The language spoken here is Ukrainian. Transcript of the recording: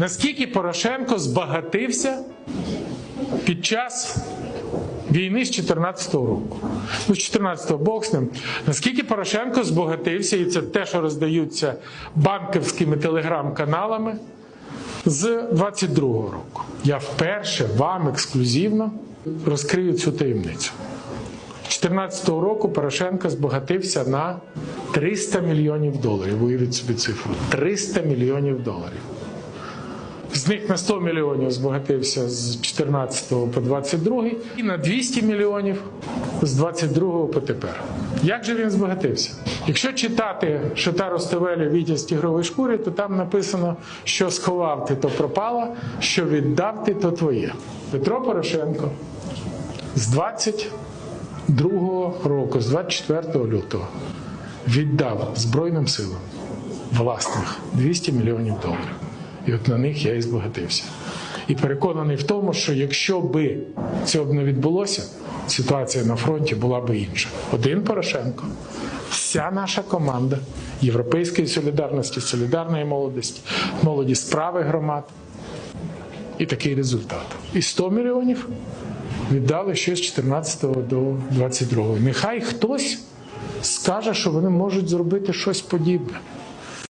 Наскільки Порошенко збагатився під час війни з 2014 року? Ну, з 14-го Бог з ним. Наскільки Порошенко збагатився, і це те, що роздаються банківськими телеграм-каналами з 22-го року. Я вперше вам ексклюзивно розкрию цю таємницю. 2014 року Порошенко збагатився на 300 мільйонів доларів. Уявіть собі цифру. 300 мільйонів доларів. Них на 100 мільйонів збагатився з 14 по 22 і на 200 мільйонів з 22 по тепер. Як же він збагатився? Якщо читати Шита Ростовелі Вітя з тігрової шкури, то там написано, що сховав ти, то пропало, що віддав ти, то твоє. Петро Порошенко з 22 року, з 24 лютого, віддав Збройним силам власних 200 мільйонів доларів. І от на них я і збагатився. І переконаний в тому, що якщо би цього б не відбулося, ситуація на фронті була б інша. Один Порошенко, вся наша команда Європейської солідарності, солідарної молодості, молоді справи громад. І такий результат. І 100 мільйонів віддали ще з 14 до 22. Нехай хтось скаже, що вони можуть зробити щось подібне.